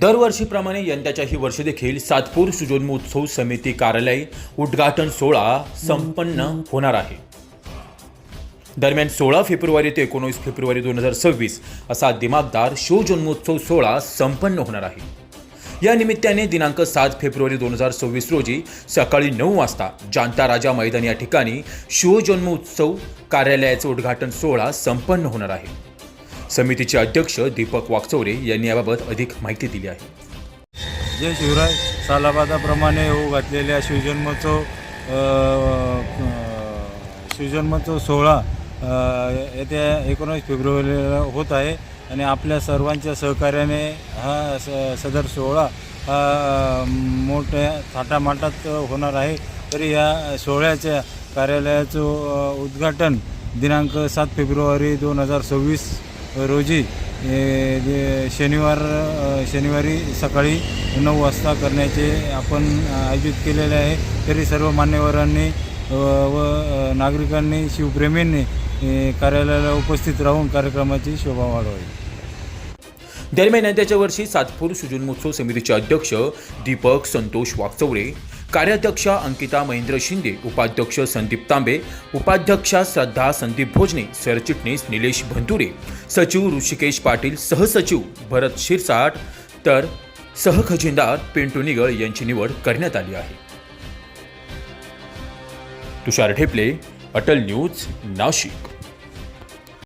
दरवर्षीप्रमाणे यंदाच्याही वर्षी देखील सातपूर सुजन्मोत्सव समिती कार्यालय उद्घाटन सोहळा संपन्न होणार आहे. दरम्यान सोळा फेब्रुवारी ते एकोणीस फेब्रुवारी दोन हजार सव्वीस असा दिमागदार शिवजन्मोत्सव सोहळा संपन्न होणार आहे. या निमित्ताने दिनांक सात फेब्रुवारी दोन हजार सव्वीस रोजी सकाळी नऊ वाजता जांता राजा मैदान या ठिकाणी शिवजन्मोत्सव कार्यालयाचं उद्घाटन सोहळा संपन्न होणार आहे. समितीचे अध्यक्ष दीपक वाकचौरे यांनी याबाबत अधिक माहिती दिली आहे. जय शिवराय सालाबादाप्रमाणे होऊ घातलेल्या शिवजन्मोत्सव शिवजन्मोत्सव सोहळा येत्या एकोणीस फेब्रुवारीला होत आहे आणि आपल्या सर्वांच्या सहकार्याने हा स सदर सोहळा हा मोठ्या थाटामाटात होणार आहे. तरी या सोहळ्याच्या कार्यालयाचं उद्घाटन दिनांक सात फेब्रुवारी दोन हजार सव्वीस रोजी जे शनिवार शनिवारी सकाळी नऊ वाजता करण्याचे आपण आयोजित केलेले आहे. तरी सर्व मान्यवरांनी व नागरिकांनी शिवप्रेमींनी कार्यालयाला उपस्थित राहून कार्यक्रमाची शोभा वाढवावी. दरम्यान यंदाच्या वर्षी सातपूर सुजन्मोत्सव समितीचे अध्यक्ष दीपक संतोष वाकचौरे कार्याध्यक्षा अंकिता महेंद्र शिंदे उपाध्यक्ष संदीप तांबे उपाध्यक्षा श्रद्धा संदीप भोजने सरचिटणीस निलेश भंतुरे सचिव ऋषिकेश पाटील सहसचिव भरत शिरसाट तर सहखजिनदार पिंटू निगळ यांची निवड करण्यात आली आहे. तुषार ढेपले अटल न्यूज नाशिक.